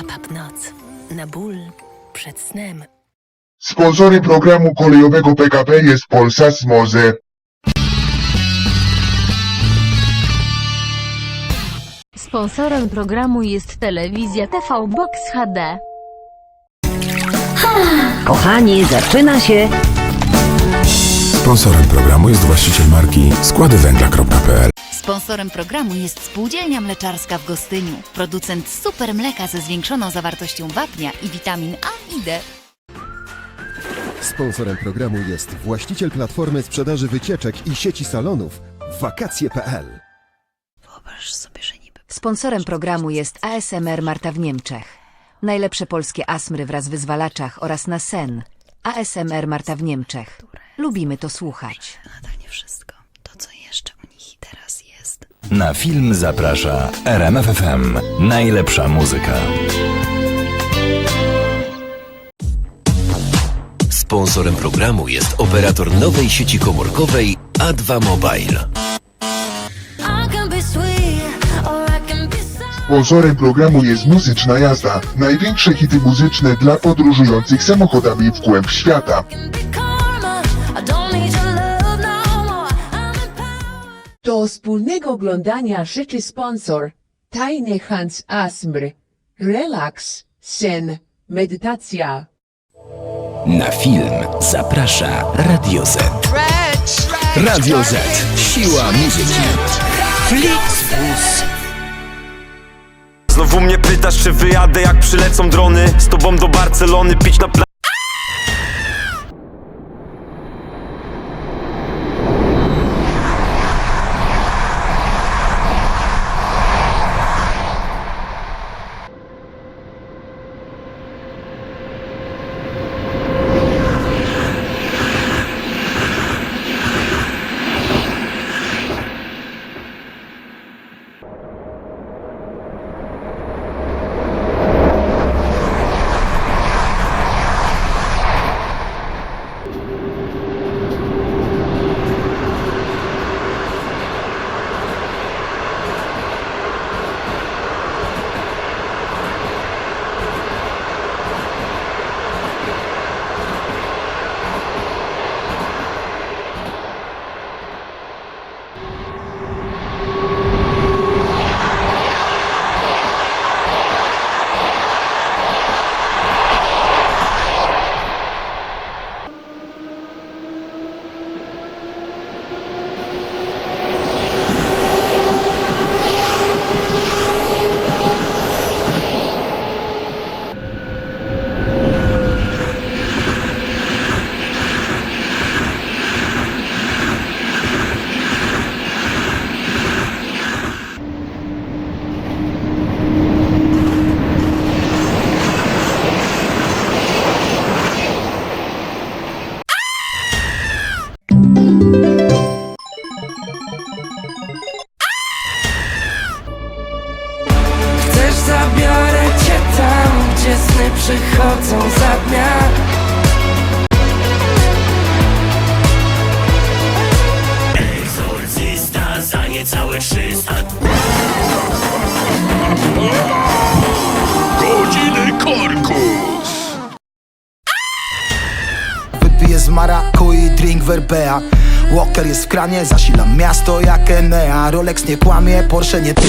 Apap Noc. Na ból przed snem. Sponsorem programu kolejowego PKP jest Polsat Moze. Sponsorem programu jest telewizja TV Box HD. Kochani, zaczyna się Sponsorem programu jest właściciel marki składywęgla.pl. Sponsorem programu jest Spółdzielnia Mleczarska w Gostyniu, producent super mleka ze zwiększoną zawartością wapnia i witamin A i D. Sponsorem programu jest właściciel platformy sprzedaży wycieczek i sieci salonów wakacje.pl. Sponsorem programu jest ASMR Marta w Niemczech. Najlepsze polskie asmry wraz w wyzwalaczach oraz na sen. ASMR Marta w Niemczech. Lubimy to słuchać. Na film zaprasza RMFFM. Najlepsza muzyka. Sponsorem programu jest operator nowej sieci komórkowej A2 Mobile. Sponsorem programu jest Muzyczna Jazda. Największe hity muzyczne dla podróżujących samochodami w głęb świata. Do wspólnego oglądania życzy sponsor Tajny Hans Asmr. Relaks, sen, medytacja. Na film zaprasza Radio Z. Radio Z. Siła muzyki. Znowu mnie pytasz, czy wyjadę jak przylecą drony Z tobą do Barcelony, pić na pla... przychodzą za dnia. Egzorcysta za niecałe 300 Godziny korkus! Wypiję z maraku i drink verbea. Walker jest w kranie, zasilam miasto jak Enea. Rolex nie kłamie, Porsche nie ty